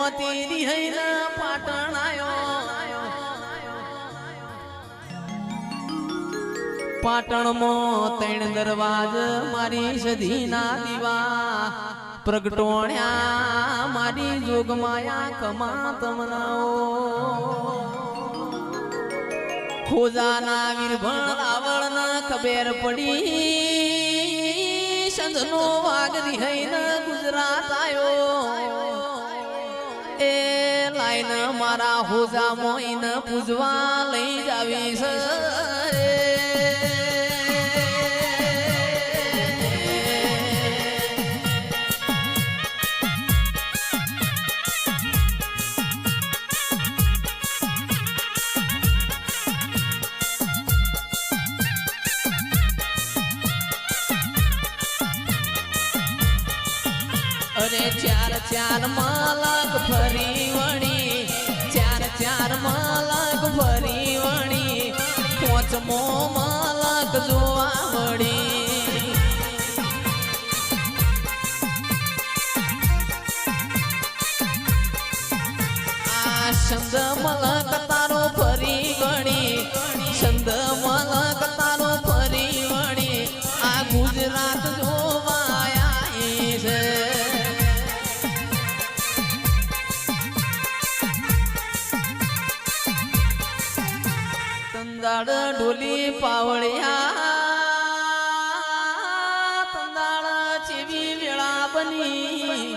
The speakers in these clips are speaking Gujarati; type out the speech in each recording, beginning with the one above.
મોતી રિહૈન પાટણ આયો. પાટણમાં ત્રણ દરવાજ મારી સધીના દીવા. પ્રગટોણ્યા મારી જોગમાયા કમા તમનાઓ ખોજાના વીરભણ રાવણ ખબેર પડી. સંધનો વાઘ રિહૈન ગુજરાત આયો. એ લાઈન મારા હોજા મોઈન પૂજવા લઈ જાવી છે અરે ચાર ચાર માલક ફરી વણી. ચાર ચાર માલક ફરી વણી. પોચમો માલક જોવા મળી આ શબ્દ મલક તારો ફરી વણી. ડોલી પાવળિયા તંદાળ ચેવી વેળા બની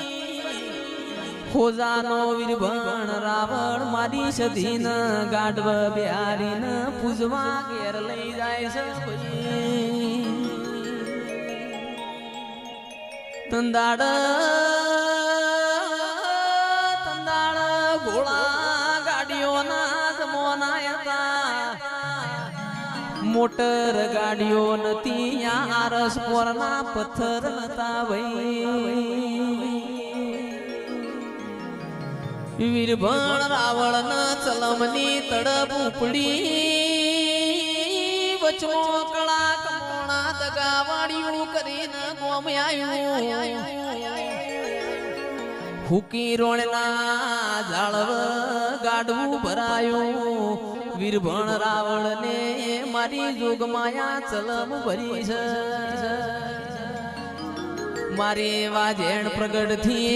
ખોજાનો વીરભણ રાવણ મારી સધીન ગાઢવ બિહારીન પૂજવા ઘેર લઈ જાય છે ભઈ. મોટર ગાડીઓ નથી આરસ પોરના પથ્થર નતા ભાઈ વીરભણ રાવણ ચલમની તડપ ઉપડી. વચમો કળા કમોણા દગાવાળિયું કરીને ગોમ રોણના જાળવ ગાડવું ભરાયું. વીરભણ રાવણ ને મારી જોગમાયા ચલમ ભરી છે. મારે વાજેણ પ્રગટથી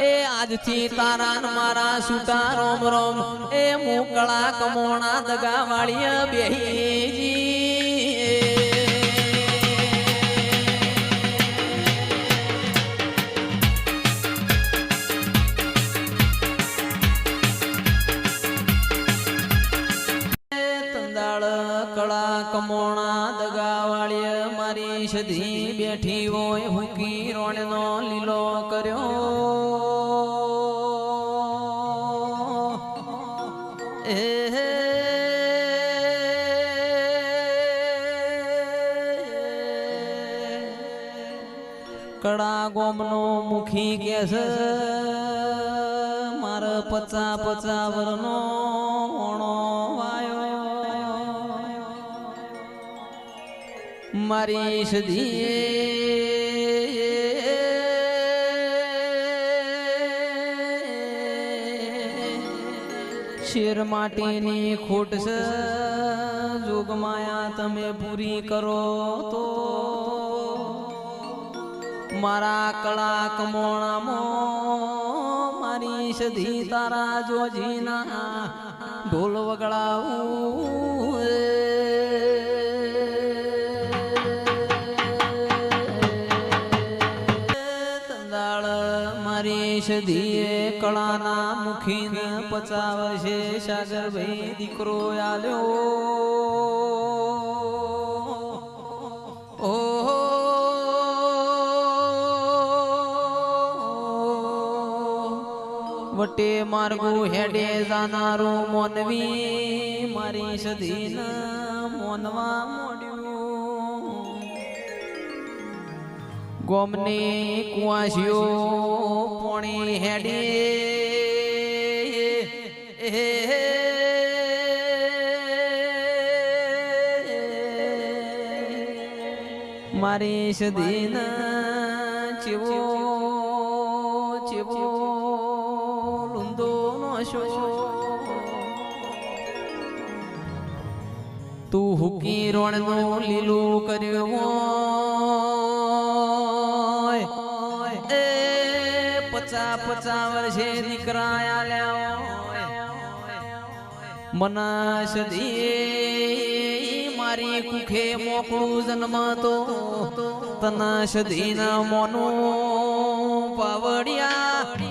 એ આજથી તારા મારા સુતા રોમ રોમ. એ મોકળા કમોણા દગા વાળીય બેહીજી. સધી બેઠી હોય હુકી રોણનો લીલો કર્યો. એ કડા ગોમનો મુખી કેસ. માર પચા પચા વરનો મારી સદી. શેર માટીની ખોટ જોગમાયા તમે પૂરી કરો તો. મારા કળા કમોણામાં મારી સધી તારા જોજીના ઢોલ વગડાવું. તંદાળ મારી સધીએ કળાના મુખીને પચાવશે સાગર ભાઈ, દીકરો આલ્યો. ઓહો. વટે માર્ગો હેડે જાનારું મોનવી મારી સધીન મોનવા મોડ્યું. ગોમને કુવાસીઓ પોણી હેડી. મારી સદીન ચીવો ચીવો લુંદો નો શો. તું હુકી રોણ નો લીલું કર્યું. પચા પચા વર્ષે દીકરા આલ્યા હોય. મનાશ દી મારી કુખે મોકળું જન્મતો તનાશ દીના મોનું પાવડિયા.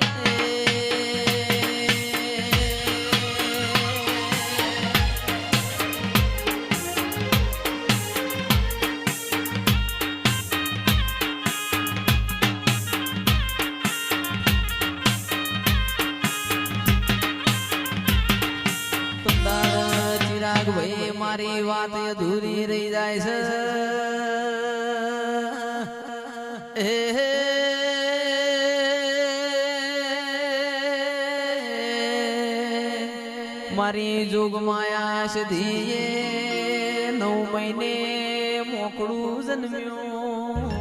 હે. મારી જોગ માયા સધીએ નવ મહિને મોકળું જન્મ્યું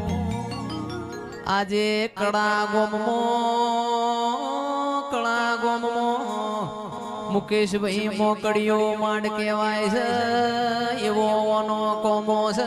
આજે કડા ગોમમો કડા ગોમમો મુકેશભાઈ મોકળિયો માંડ કહેવાય છે, એવો કોમો છે